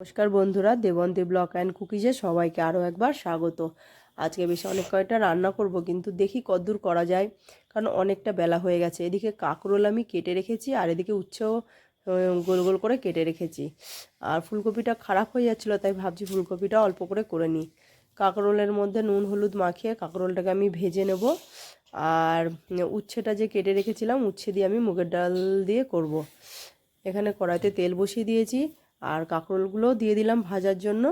নমস্কার বন্ধুরা, Debanti block and কুকিজে সবাইকে আরও একবার স্বাগত। আজকে বেশ অনেক কয়টা রান্না করব, কিন্তু দেখি কদ্দূর করা যায়, কারণ অনেকটা বেলা হয়ে গেছে। এদিকে কাঁকরোল আমি কেটে রেখেছি, আর এদিকে উচ্ছেও গোল গোল করে কেটে রেখেছি। আর ফুলকপিটা খারাপ হয়ে যাচ্ছিল, তাই ভাবছি ফুলকপিটা অল্প করে করে নিই। কাঁকরোলের মধ্যে নুন, হলুদ মাখিয়ে কাঁকরোলটাকে আমি ভেজে নেব। আর উচ্ছেটা যে কেটে রেখেছিলাম, উচ্ছে দিয়ে আমি মুগের ডাল দিয়ে করব। এখানে কড়াইতে তেল বসিয়ে দিয়েছি। আর কাঁকরোলগুলো দিয়ে দিলাম ভাজার জন্য।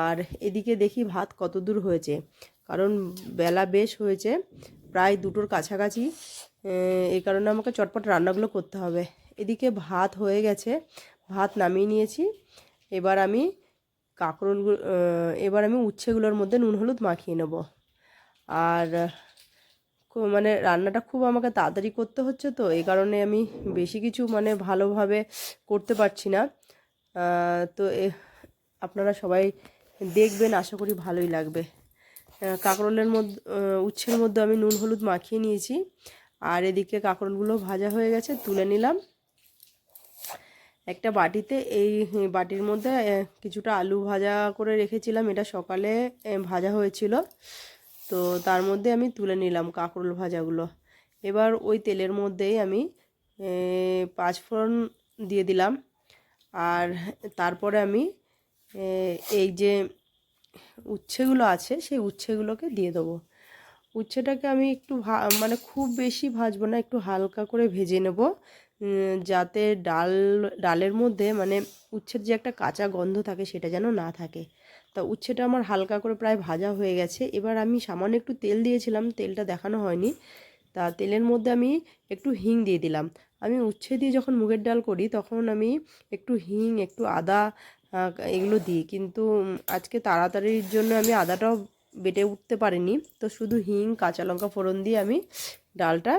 আর এদিকে দেখি ভাত কত দূর হয়েছে। কারণ বেলা বেশ হয়েছে, প্রায় দুটোর কাছাকাছি। এই কারণে আমাকে চটপট রান্নাগুলো করতে হবে। এদিকে ভাত হয়ে গেছে, ভাত নামিয়ে নিয়েছি। এবার আমি কাঁকরোলগুলো এবার আমি উচ্ছেগুলোর মধ্যে নুন হলুদ মাখিয়ে নেব। আর মানে রান্নাটা খুব আমাকে তাড়াতাড়ি করতে হচ্ছে তো এই কারণে আমি বেশি কিছু মানে ভালোভাবে করতে পারছি না। তো আপনারা সবাই দেখবেন, আশা করি ভালোই লাগবে। কাঁকরোলের মধ্যে উচ্ছের মধ্যে আমি নুন, হলুদ মাখিয়ে নিয়েছি। আর এদিকে কাঁকরোলগুলো ভাজা হয়ে গেছে, তুলে নিলাম। একটা বাটিতে, এই বাটির মধ্যে কিছুটা আলু ভাজা করে রেখেছিলাম। এটা সকালে ভাজা হয়েছিল। তো তার মধ্যে আমি তুলে নিলাম কাঁকরোল ভাজাগুলো। এবার ওই তেলের মধ্যেই আমি পাঁচফোড়ন দিয়ে দিলাম। আর তারপরে আমি এই যে উচ্ছেগুলো আছে, সেই উচ্ছেগুলোকে দিয়ে দেবো। উচ্ছেটাকে আমি একটু মানে খুব বেশি ভাজবো না, একটু হালকা করে ভেজে নেব। যাতে ডাল, ডালের মধ্যে মানে উচ্ছের যে একটা কাঁচা গন্ধ থাকে, সেটা যেন না থাকে। তা উচ্ছেটা আমার হালকা করে প্রায় ভাজা হয়ে গেছে। এবার আমি সামান্য একটু তেল দিয়েছিলাম, তেলটা দেখানো হয়নি। তা তেলের মধ্যে আমি একটু হিং দিয়ে দিলাম। আমি উচ্ছে দিয়ে যখন মুগের ডাল করি, তখন আমি একটু হিং, একটু আদা এগুলো দিই। কিন্তু আজকে তাড়াতাড়ির জন্য আমি আদাটাও বেটে উঠতে পারিনি। তো শুধু হিং, কাঁচা লঙ্কা ফোড়ন দিয়ে আমি ডালটা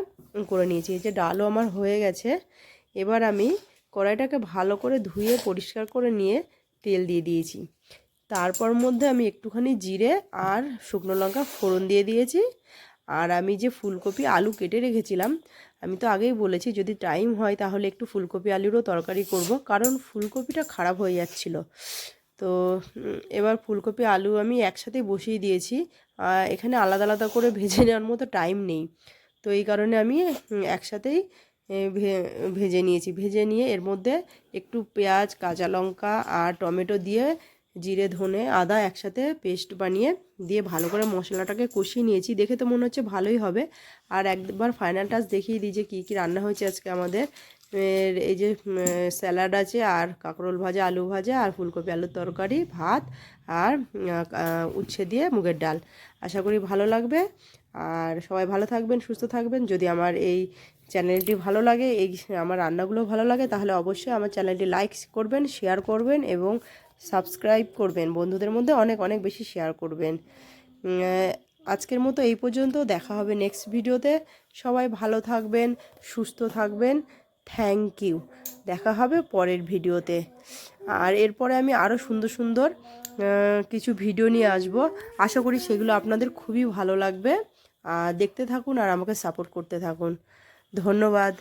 করে নিয়েছি। যে ডালও আমার হয়ে গেছে। এবার আমি কড়াইটাকে ভালো করে ধুয়ে পরিষ্কার করে নিয়ে তেল দিয়ে দিয়েছি। তারপর মধ্যে আমি একটুখানি জিরে আর শুকনো লঙ্কা ফোড়ন দিয়ে দিয়েছি। আর আমি যে ফুলকপি আলু কেটে রেখেছিলাম, আমি তো আগেই বলেছি যদি টাইম হয় তাহলে একটু ফুলকপি আলুরও তরকারি করব। কারণ ফুলকপিটা খারাপ হয়ে যাচ্ছিল। তো এবার ফুলকপি আলু আমি একসাথেই বসিয়ে দিয়েছি। এখানে আলাদা আলাদা করে ভেজে নেওয়ার মতো টাইম নেই। তো এই কারণে আমি একসাথেই ভেজে নিয়েছি। ভেজে নিয়ে এর মধ্যে একটু পেঁয়াজ, কাঁচা লঙ্কা আর টমেটো দিয়ে জিরে, ধনে, আদা একসাথে পেস্ট বানিয়ে দিয়ে ভালো করে মশলাটাকে কষিয়ে নিয়েছি। দেখে তো মনে হচ্ছে ভালোই হবে। আর একবার ফাইনাল টাচ দেখিয়ে দিই যে কী কী রান্না হয়েছে আজকে আমাদের। এই যে স্যালাড আছে আর কাঁকরোল ভাজা, আলু ভাজা আর ফুলকপি আলুর তরকারি, ভাত আর উচ্ছে দিয়ে মুগের ডাল। আশা করি ভালো লাগবে। আর সবাই ভালো থাকবেন, সুস্থ থাকবেন। যদি আমার এই চ্যানেলটি ভালো লাগে, এই আমার রান্নাগুলো ভালো লাগে, তাহলে অবশ্যই আমার চ্যানেলটি লাইক করবেন শেয়ার করবেন এবং সাবস্ক্রাইব করবেন, বন্ধুদের মধ্যে অনেক অনেক বেশি শেয়ার করবেন। আজকের মতো এই পর্যন্ত, দেখা হবে নেক্সট ভিডিওতে সবাই ভালো থাকবেন, সুস্থ থাকবেন। থ্যাংক ইউ দেখা হবে পরের ভিডিওতে আর এরপরে আমি আরও সুন্দর সুন্দর কিছু ভিডিও নিয়ে আসব। আশা করি সেগুলো আপনাদের খুবই ভালো লাগবে। আর দেখতে থাকুন আর আমাকে সাপোর্ট করতে থাকুন। ধন্যবাদ।